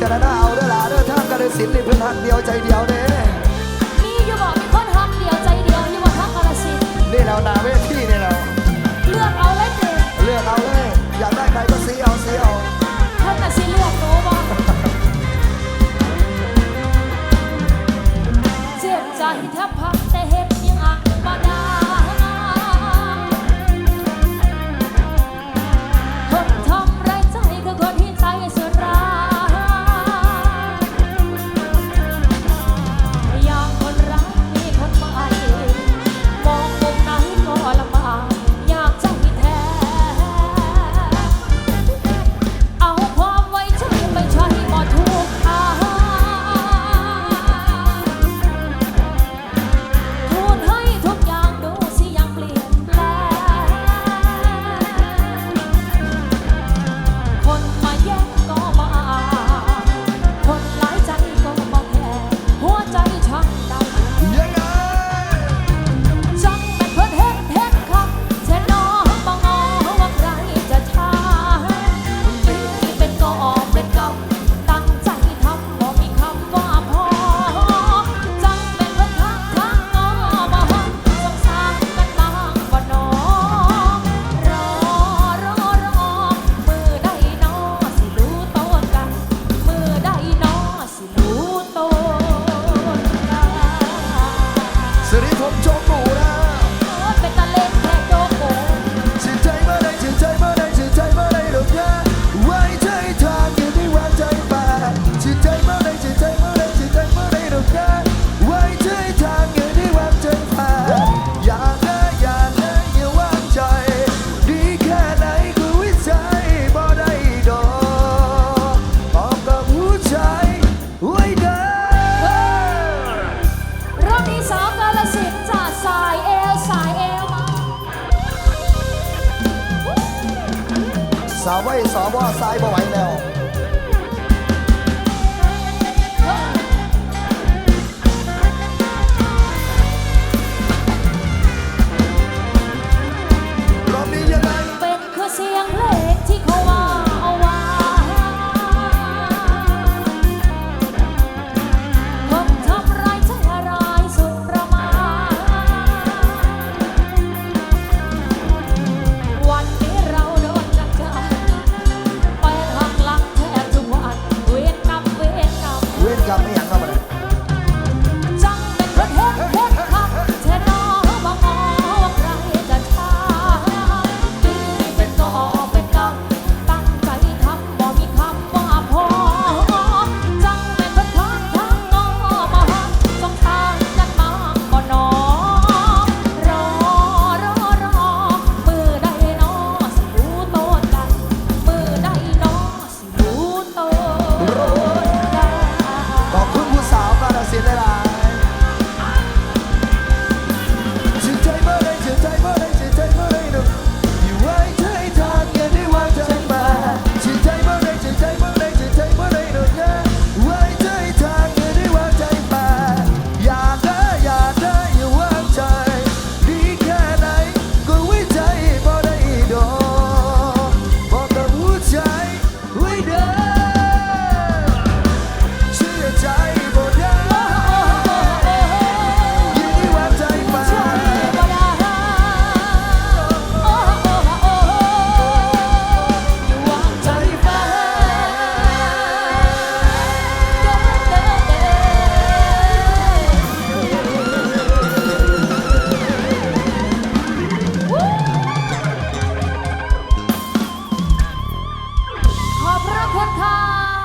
จะได้เอาเด้อหลาเด้อทางกระสินนี่เพื่อนหักเดียวใจเดียว